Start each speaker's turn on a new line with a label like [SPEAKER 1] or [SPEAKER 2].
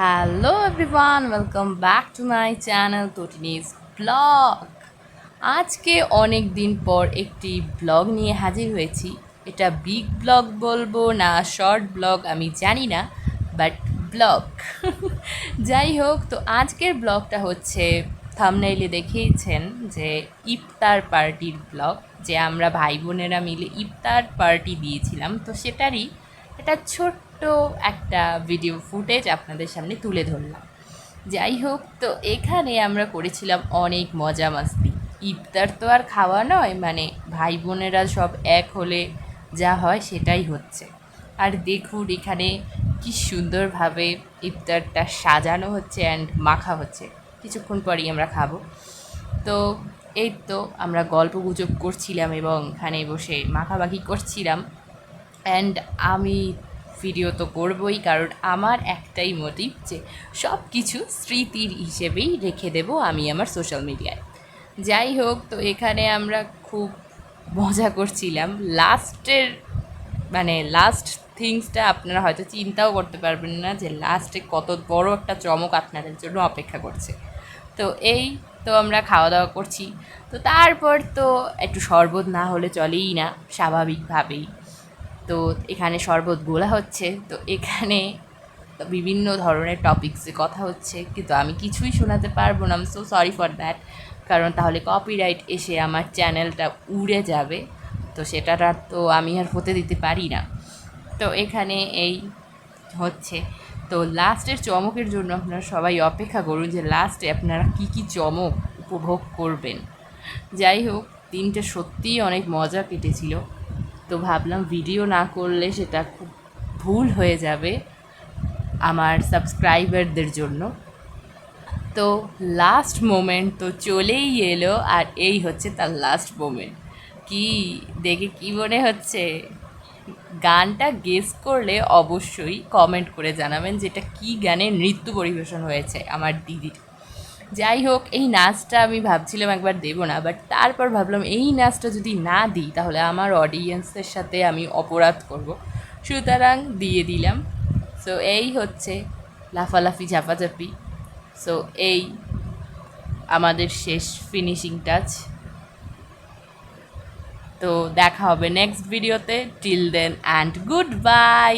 [SPEAKER 1] Hello everyone welcome back to my channel তোটিনিস blog আজকে অনেক দিন পর একটি ব্লগ নিয়ে হাজির হয়েছি। এটা বিগ ব্লগ বলব না শর্ট ব্লগ আমি জানি না বাট ব্লগ যাই হোক, তো আজকের ব্লগটা হচ্ছে থামনাইলে দেখিয়েছেন যে ইফতার পার্টির ব্লগ যে আমরা ভাই বোনেরা মিলে ইফতার পার্টি দিয়েছিলাম। তো সেটারই একটা ছোট্ট একটা ভিডিও ফুটেজ আপনাদের সামনে তুলে ধরলাম। যাই হোক, তো এখানে আমরা করেছিলাম অনেক মজা মাস্তি। ইফতার তো আর খাওয়া নয় মানে ভাই বোনেরা সব এক হলে যা হয় সেটাই হচ্ছে। আর দেখুন এখানে কি সুন্দরভাবে ইফতারটা সাজানো হচ্ছে অ্যান্ড মাখা হচ্ছে। কিছুক্ষণ পরেই আমরা খাব। তো এই তো আমরা গল্প গুজব করছিলাম এবং এখানে বসে মাখামাখি করছিলাম। অ্যান্ড আমি ভিডিও তো করবই, কারণ আমার একটাই মোটিভ যে সব কিছু স্মৃতির হিসেবেই রেখে দেব আমি আমার সোশ্যাল মিডিয়ায় যাই হোক, তো এখানে আমরা খুব মজা করছিলাম। লাস্টের মানে লাস্ট থিংসটা আপনারা হয়তো চিন্তাও করতে পারবেন না যে লাস্টে কত বড় একটা চমক আপনাদের জন্য অপেক্ষা করছে। তো এই তো আমরা খাওয়া দাওয়া করছি। তো তারপর তো একটু শরবত না হলে চলেই না, স্বাভাবিকভাবেই। তো এখানে শরবত গোলা হচ্ছে, তো এখানে বিভিন্ন ধরনের টপিক্সে কথা হচ্ছে, কিন্তু আমি কিছুই শোনাতে পারব না সো সরি ফর দ্যাট কারণ তাহলে কপিরাইট এসে আমার চ্যানেলটা উড়ে যাবে, তো সেটাটা তো আমি আর হতে দিতে পারি না। তো এখানে এই হচ্ছে, তো লাস্টের চমকের জন্য আপনারা সবাই অপেক্ষা করুন যে লাস্টে আপনারা কি কি চমক উপভোগ করবেন। যাই হোক, দিনটা সত্যিই অনেক মজা কেটেছিল। তো ভাবলাম ভিডিও না করলে সেটা খুব ভুল হয়ে যাবে আমার সাবস্ক্রাইবারদের জন্য। তো লাস্ট মোমেন্ট তো চলেই এলো আর এই হচ্ছে তার লাস্ট মোমেন্ট কি দেখে কি মনে হচ্ছে? গানটা গেস করলে অবশ্যই কমেন্ট করে জানাবেন যেটা কি গানে নৃত্য পরিবেশন হয়েছে আমার দিদির। যাই হোক এই নাচটা আমি ভাবছিলাম একবার দেবো না বাট তারপর ভাবলাম এই নাচটা যদি না দিই, তাহলে আমার অডিয়েন্সের সাথে আমি অপরাধ করব। সুতরাং দিয়ে দিলাম। সো এই হচ্ছে লাফালাফি, ঝাপাঝাপি। সো এই আমাদের শেষ ফিনিশিং টাচ তো দেখা হবে নেক্সট ভিডিওতে till then and good bye